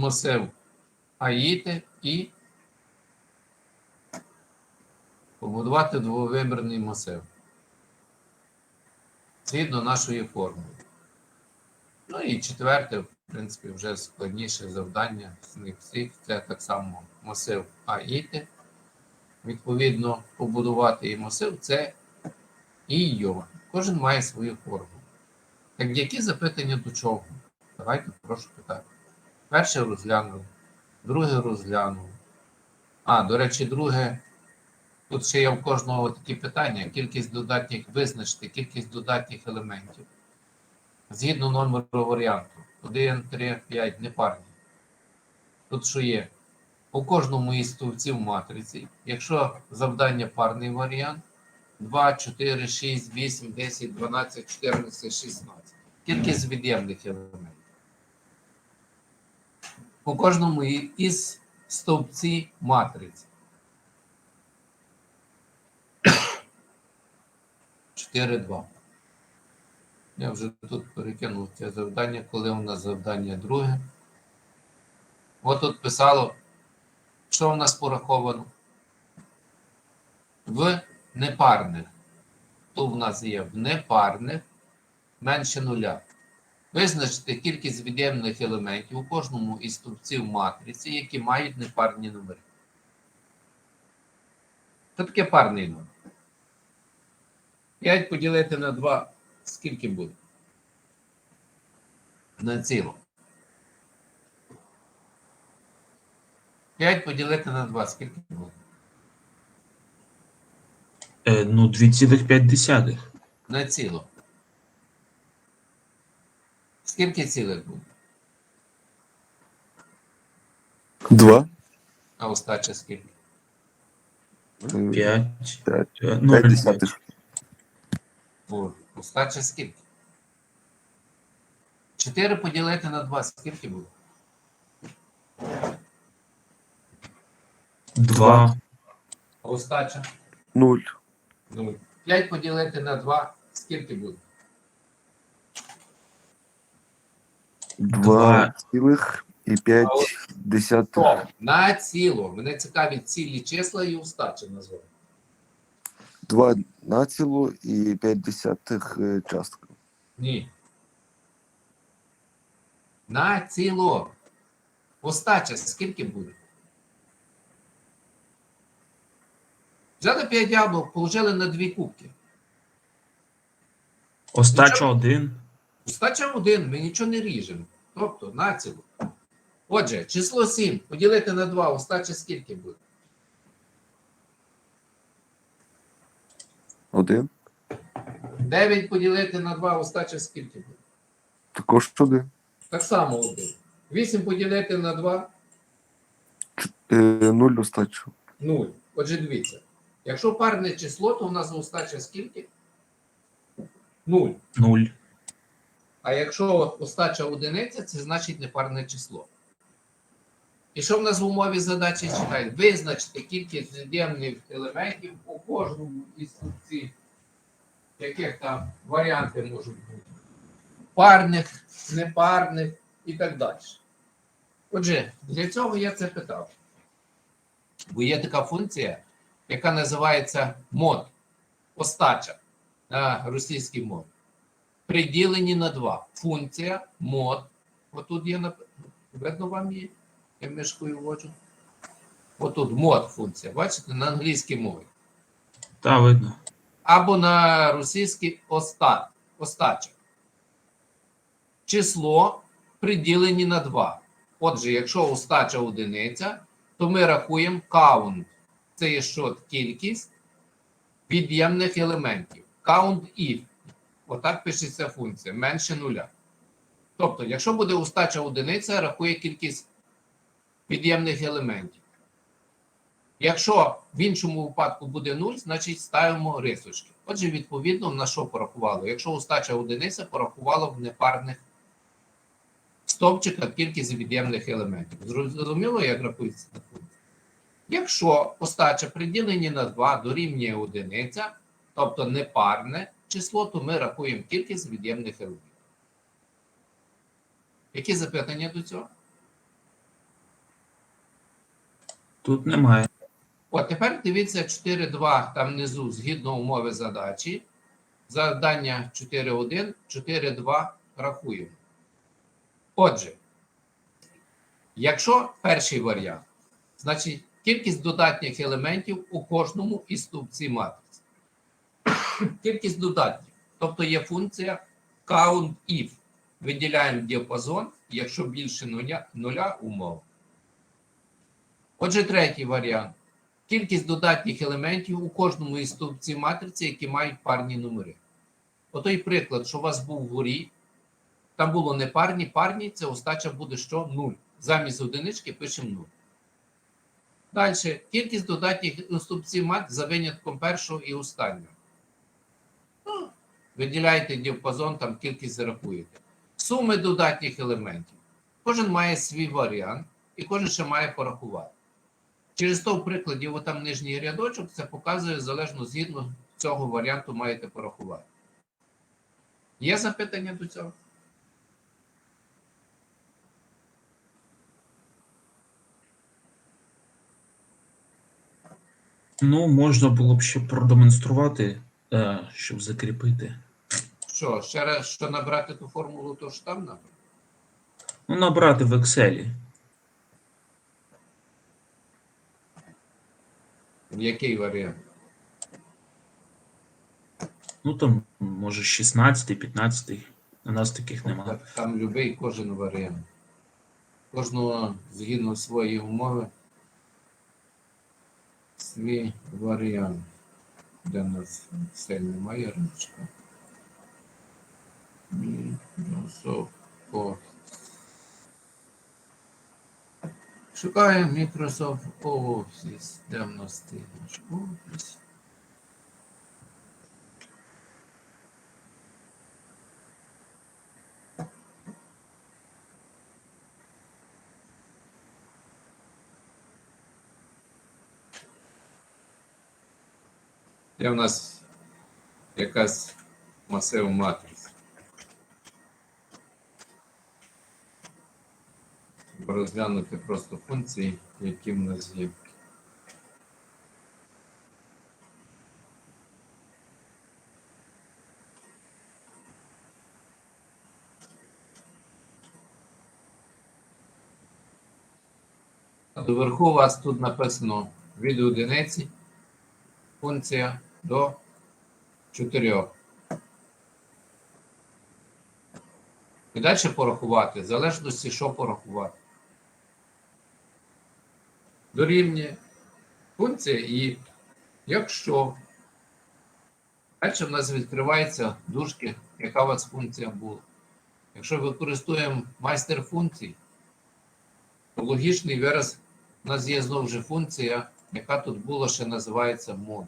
масив Аїти і побудувати двовимірний масив. Згідно нашої формули. Ну і четверте, в принципі, вже складніше завдання з них всіх. Це так само масив Аїти. Відповідно, побудувати і масив це і. Кожен має свою форму. Так які запитання до чого? Давайте прошу питати. Перше розглянули, друге розглянули. А, до речі, друге. Тут ще є в кожного такі питання: кількість додатніх визначити, кількість додатніх елементів. Згідно номеру варіанту. 1, 3, 5, непарні. Тут що є? У кожному із стовпців матриці, якщо завдання парний варіант, 2, 4, 6, 8, 10, 12, 14, 16. Кількість від'ємних елементів. У кожному із стовпці матриці. 4, 2. Я вже тут перекинув це завдання, коли у нас завдання друге. От тут писало, що у нас пораховано? В непарних. Тут в нас є в непарних менше нуля. Визначити кількість від'ємних елементів у кожному із стовпців матриці, які мають непарні номери. Що таке парний номер? 5 поділити на 2, скільки буде? На ціло. 5 поділити на 2, скільки буде? Е, ну, 2,5. На ціло. Скільки цілих буде? Два. А остача скільки? 5. П'ять. Ну, П'ять десятих. О, остача скільки? 4 поділити на 2, скільки буде? 2. А остача? Нуль. 0. 5 поділити на 2, скільки буде? Два Два. цілих і п'ять А от десятих. Стоп. На ціло. Мене цікавить цілі числа і остача назвати. Два націло і п'ять десятих е, частка. Ні. На ціло. Остача скільки буде? Взяли 5 яблук, положили на дві кубки. Остача 1. Остача один, ми нічого не ріжемо. Тобто на ціло. Отже, число 7 поділити на 2, остача скільки буде? Один. 9 поділити на 2, остача скільки буде? Також один. Так само один. 8 поділити на 2, Е, нуль остачу. 0. Отже, дивіться. Якщо парне число, то у нас остача скільки? 0. 0. А якщо остача одиниця, це значить непарне число. І що в нас в умові задачі читає? Визначити кількість від'ємних елементів у кожному із стовпців, яких там варіанти можуть бути. Парних, непарних і так далі. Отже, для цього я це питав. Бо є така функція, яка називається мод, остача на російській мові приділені на 2. Функція мод. Отут є видно вам її? Я мишкою вводжу. Отут мод функція. Бачите, на англійській мові. Та видно. Або на російській оста, остача. Число приділені на 2. Отже, якщо остача одиниця, то ми рахуємо count. Це є що кількість від'ємних елементів. Count if. Отак пишеться функція менше нуля. Тобто, якщо буде остача одиниця, рахує кількість від'ємних елементів. Якщо в іншому випадку буде 0, значить ставимо рисочки. Отже, відповідно, на що порахувало? Якщо остача одиниця, порахувало в непарних стовпчиках кількість від'ємних елементів. Зрозуміло, як рахується ця функція? Якщо остача приділені на 2 дорівнює одиниця, тобто непарне число, то ми рахуємо кількість від'ємних елементів. Які запитання до цього? Тут немає. От тепер дивіться 4.2 там внизу згідно умови задачі. Завдання 4.1, 4.2 рахуємо. Отже, якщо перший варіант, значить кількість додатніх елементів у кожному із стовпців матриці. Кількість додатніх, тобто є функція count if. Виділяємо діапазон, якщо більше нуля, нуля умов. Отже, третій варіант. Кількість додатніх елементів у кожному із стовпців матриці, які мають парні номери. Отой приклад, що у вас був вгорі, там було не парні, парні, це остача буде що? 0. Замість одинички пишемо 0. Далі. Кількість додатніх стовпців мат за винятком першого і останнього. Виділяєте діапазон, там кількість зарахуєте. Суми додатніх елементів. Кожен має свій варіант, і кожен ще має порахувати. Через то в прикладі, отам нижній рядочок, це показує залежно згідно цього варіанту маєте порахувати. Є запитання до цього? Ну, можна було б ще продемонструвати, е, щоб закріпити. Що, ще раз, що набрати ту формулу, то ж там набрати? Ну, набрати в Excel. Який варіант? Ну там, може, 16, 15. У нас таких немає. Там любий кожен варіант. Кожного згідно своєї умови. Свій варіант. Де нас все немає ручка. Microsoft Office. Шукаємо Microsoft Office. Де нас ти наш Office? Є в нас якась масив матриць. Щоб Розглянути просто функції, які в нас є. Доверху у вас тут написано від одиниці функція до 4. І далі порахувати, в залежності, що порахувати. Дорівнює функція і якщо далі в нас відкривається дужки, яка у вас функція була. Якщо використовуємо майстер функцій, то логічний вираз у нас є знову ж функція, яка тут була, ще називається мод.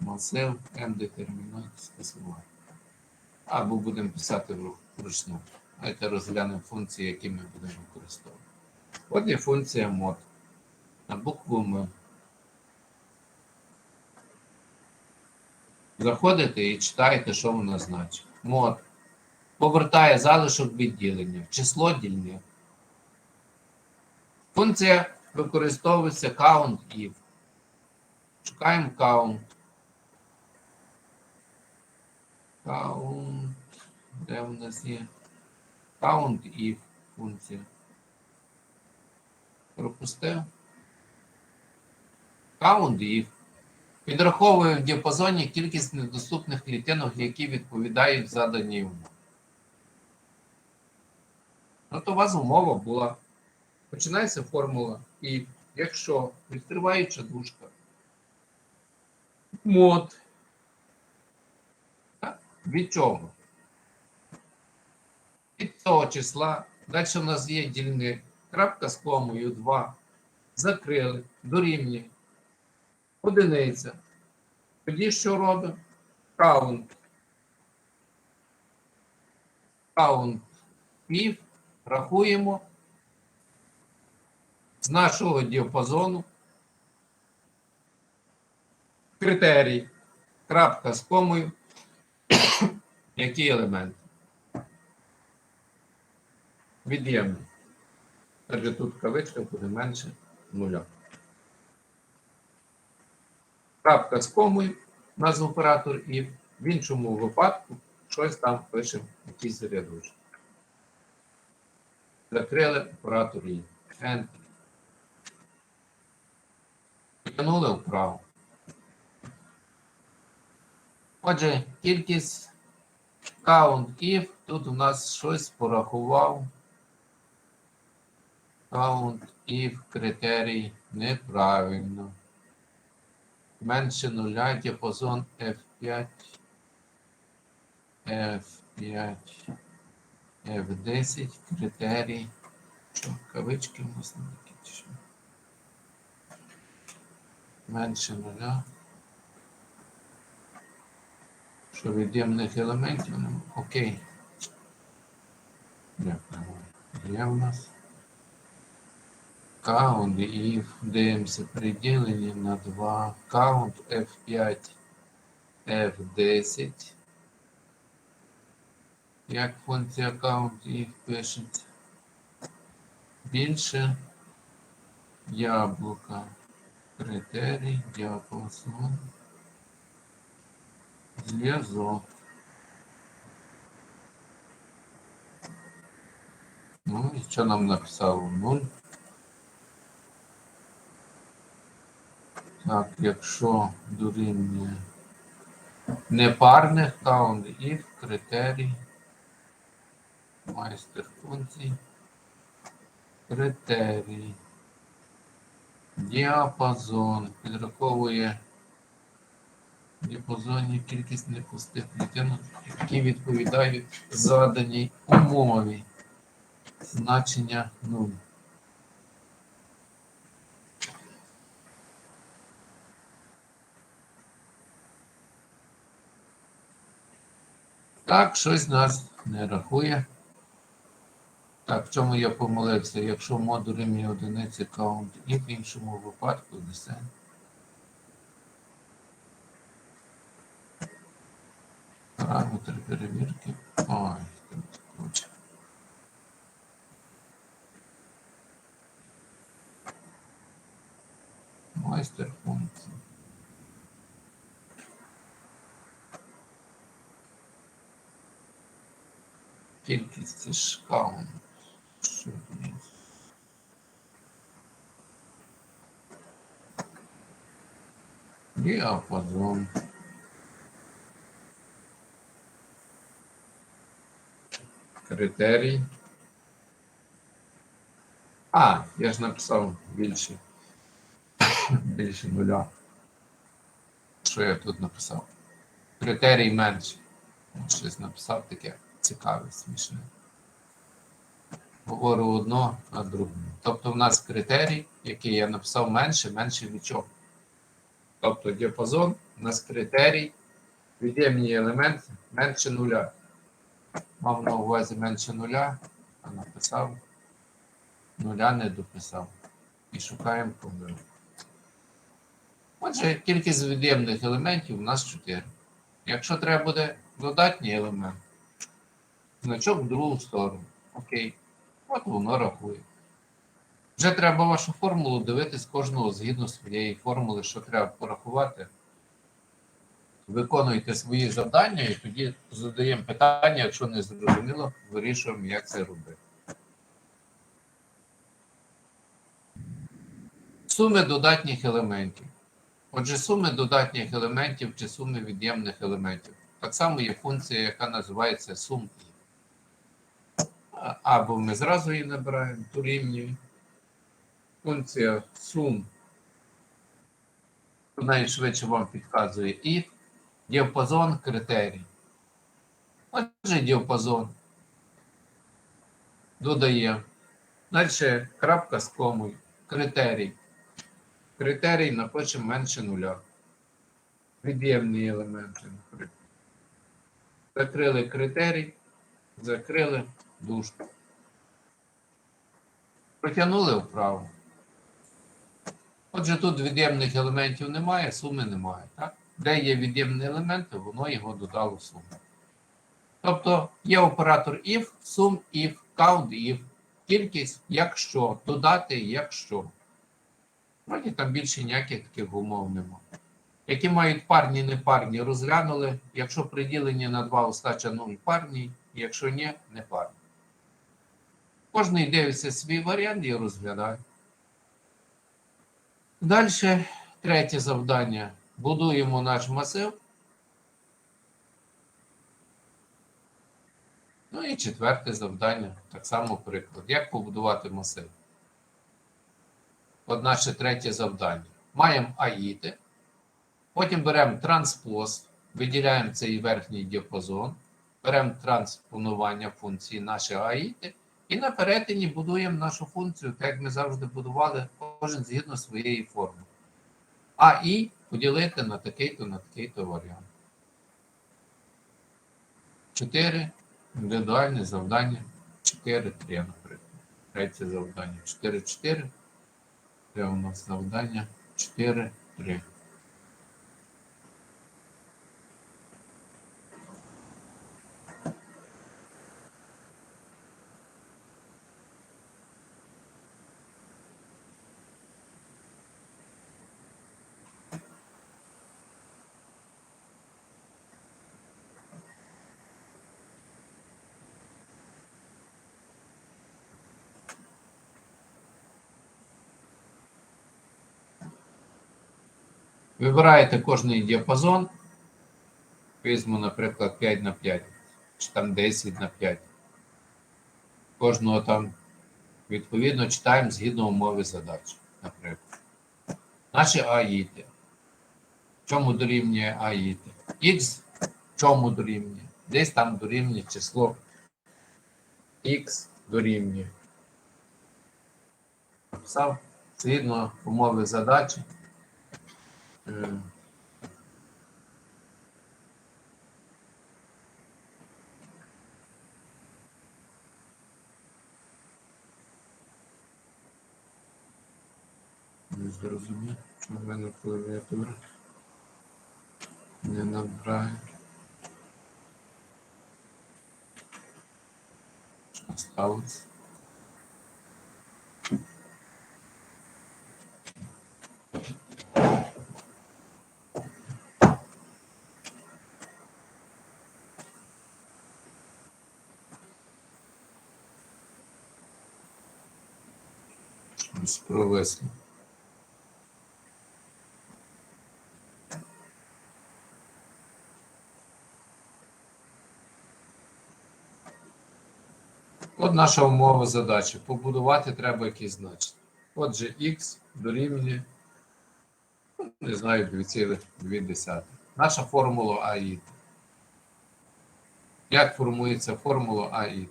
Масив М детермінант скасувати. Або будемо писати вру- вручну. Давайте розглянемо функції, які ми будемо використовувати. От є функція мод. На букву М. Заходите і читаєте, що вона значить. Мод. Повертає залишок відділення. Число дільне. Функція використовується count if. Шукаємо count. Count. Де в нас є? Count if функція. Пропустив. Count if. Підраховує в діапазоні кількість недоступних клітинок, які відповідають заданій умові. Ну, то у вас умова була. Починається формула. І якщо відкриваюча дужка, мод. Від чого? Від цього числа. Далі у нас є дільник. Крапка з комою 2. Закрили. Дорівнює. Одиниця. Тоді що робимо? Count. Count if. Рахуємо з нашого діапазону критерій, крапка з комою, які елементи. Від'ємний. Адже тут кавичка буде менше нуля. Крапка з комою, назву оператор і в іншому випадку щось там пишемо, якийсь рядочок. Закрили оператор і. Enter. Тягнули вправо. Отже, кількість count if, тут у нас щось порахував. Count if критерій неправильно. Менше нуля, діапазон F5, F5, F10, критерій. Що, кавички у нас не такі? Менше нуля. Що від'ємних елементів. Окей. Дякую. Є в нас. Count і дивимося приділені на 2. Count F5 F10. Як функція count і пишеться. Більше яблука. Критерій, діапазон. Зв'язок. Ну і що нам написало? 0. Так, якщо дорівнює непарних каунт і критерій. Майстер функцій. Критерій. Діапазон. Підраховує в діапазоні кількість непустих клітинок, які відповідають заданій умові. Значення 0. Так, щось нас не рахує. Так, в чому я помилився? Якщо модуль рівня одиниці count і в іншому випадку десен. Параметри перевірки. Ой, тут куча. Майстер функції. Кількість є? Діапазон. Критерій. А, я ж написав більше. Більше нуля. Що я тут написав? Критерій менше. Щось написав таке цікаве, смішне. Говорю одно, а друге. Тобто в нас критерій, який я написав менше, менше від. Тобто діапазон у нас критерій, від'ємні елементи менше нуля. Мав на увазі менше нуля, а написав нуля не дописав. І шукаємо помилку. Отже, кількість від'ємних елементів у нас 4. Якщо треба буде додатній елемент, значок в другу сторону. Окей. От воно рахує. Вже треба вашу формулу дивитись кожного згідно своєї формули, що треба порахувати. Виконуйте свої завдання і тоді задаємо питання, якщо не зрозуміло, вирішуємо, як це робити. Суми додатніх елементів. Отже, суми додатніх елементів чи суми від'ємних елементів. Так само є функція, яка називається сум. Або ми зразу її набираємо, дорівнює. Функція сум. Найшвидше вам підказує і діапазон критерій. Отже, діапазон. Додаємо. Далі крапка з комою. Критерій. Критерій напишемо менше нуля. Від'ємні елементи. наприклад. Закрили критерій, закрили дужку. Протягнули вправо. Отже, тут від'ємних елементів немає, суми немає. Так? Де є від'ємні елементи, воно його додало в суму. Тобто є оператор if, sum if, count if. кількість, якщо, додати, якщо. Вроді там більше ніяких таких умов нема. Які мають парні, непарні, розглянули. Якщо приділені на 2 остача 0 парні, якщо ні, не парні. Кожний дивиться свій варіант і розглядає. Далі, третє завдання. Будуємо наш масив. Ну і четверте завдання. Так само приклад. Як побудувати масив? От наше третє завдання. Маємо аїти. Потім беремо транспоз, виділяємо цей верхній діапазон, беремо транспонування функції наші аїти, і на перетині будуємо нашу функцію, так як ми завжди будували, кожен згідно своєї форми. А і поділити на такий-то, на такий-то варіант. Чотири індивідуальні завдання. 4-3, наприклад. Третє завдання. 4-4. Це у нас завдання 4-3. Вибираєте кожний діапазон. Візьму, наприклад, 5 на 5, чи там 10 на 5. Кожного там відповідно читаємо згідно умови задачі, наприклад. Наші аїти. Чому дорівнює аїти? Х чому дорівнює? Десь там дорівнює число х дорівнює. Написав згідно умови задачі. Е, Не зрозумів, чому в мене клавіатура не набирає. Що сталося? Щось. От наша умова задачі. Побудувати треба якісь значення. Отже, х дорівнює, не знаю, 2,2. Наша формула АІ. Як формується формула АІ?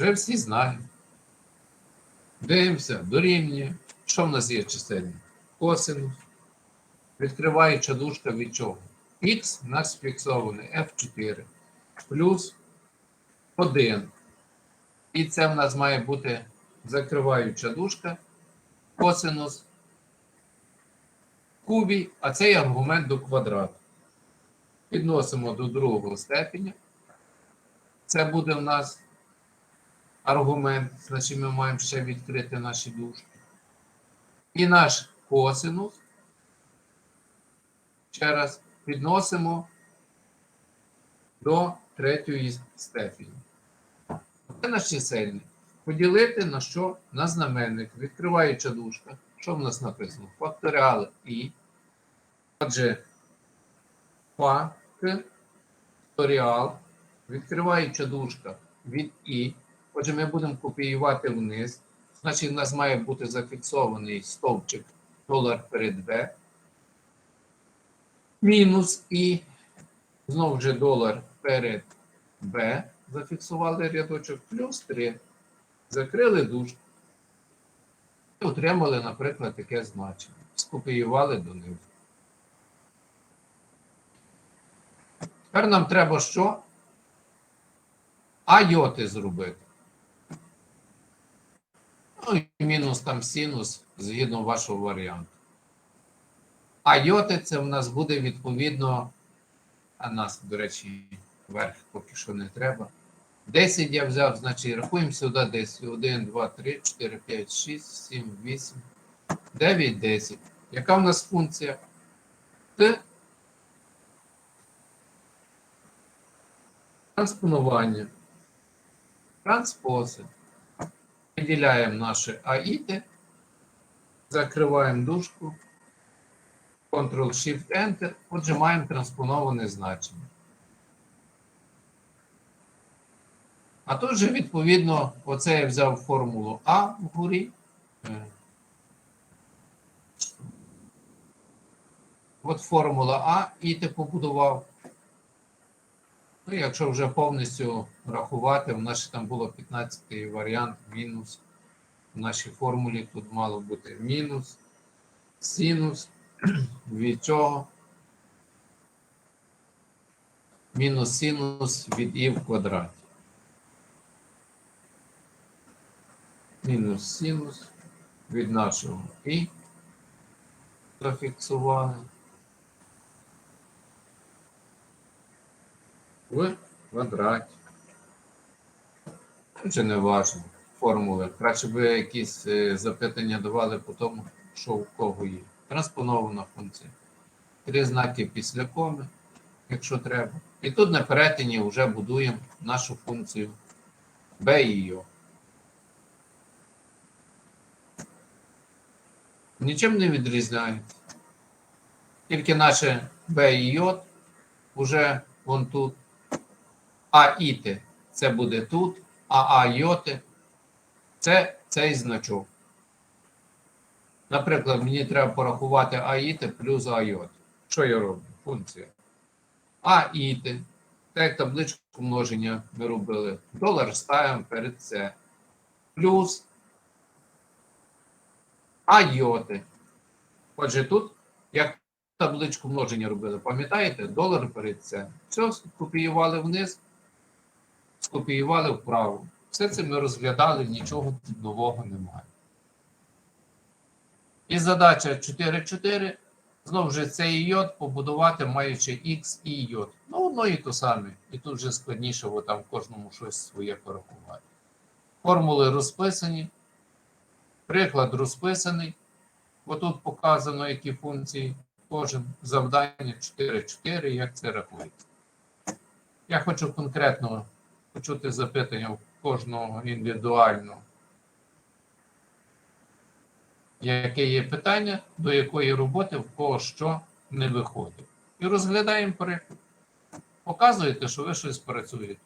Вже всі знають. Дивимося, дорівнює. Що в нас є чисельник? Косинус. Відкриваюча дужка від чого? Х у нас фіксований F4 плюс 1. І це в нас має бути закриваюча дужка, косинус кубі, а цей аргумент до квадрату. Підносимо до другого степеня. Це буде в нас аргумент, значить ми маємо ще відкрити наші дужки. І наш косинус. Ще раз підносимо до третьої степені. Це наш чисельник. Поділити на що? На знаменник. Відкриваюча дужка. Що в нас написано? Факторіал і. Отже, факторіал. Відкриваюча дужка від і. Отже, ми будемо копіювати вниз. Значить, у нас має бути зафіксований стовпчик долар перед В. Мінус і знову ж долар перед Б. Зафіксували рядочок плюс 3. Закрили дужку. І отримали, наприклад, таке значення. Скопіювали донизу. Тепер нам треба що? Айоти зробити. Ну і мінус там синус згідно вашого варіанту. А йоти це в нас буде відповідно, а нас, до речі, Верх поки що не треба. 10 я взяв, значить рахуємо сюди 10. 1, 2, 3, 4, 5, 6, 7, 8, 9, 10. Яка в нас функція? Т. Транспонування. Транспози. Виділяємо наші аїти. Закриваємо дужку. Ctrl-Shift-Enter. Отже, маємо транспоноване значення. А тут же, відповідно, оце я взяв формулу А вгорі. Е. От формула А, і ти побудував. Ну, якщо вже повністю рахувати, в нас там було 15 варіант мінус. В нашій формулі тут мало бути мінус, синус від чого? Мінус синус від і в квадраті. Мінус синус від нашого і зафіксували. В квадраті. Це не важливо. Формули. Краще би якісь е, запитання давали по тому, що у кого є. Транспонована функція. Три знаки після коми, якщо треба. І тут на перетині вже будуємо нашу функцію B і О. Нічим не відрізняється. Тільки наше B і J вже вон тут. А іти це буде тут, а А йоти це цей значок. Наприклад, мені треба порахувати аїти плюс айот. Що я роблю? Функція. Аїти. Так як табличку множення ми робили. Долар ставимо перед це. Плюс айоти. Отже, тут, як табличку множення робили, пам'ятаєте? Долар перед це. Все скопіювали вниз, скопіювали вправо. Все це ми розглядали, нічого тут нового немає. І задача 4.4. Знову ж цей йод побудувати, маючи X і йод. Ну, одно і то саме. І тут вже складніше, бо там кожному щось своє порахувати. Формули розписані. Приклад розписаний. Бо тут показано, які функції. Кожен завдання 4.4, як це рахується. Я хочу конкретно почути запитання в кожного індивідуально яке є питання, до якої роботи в кого що не виходить. І розглядаємо приклад. Показуєте, що ви щось працюєте.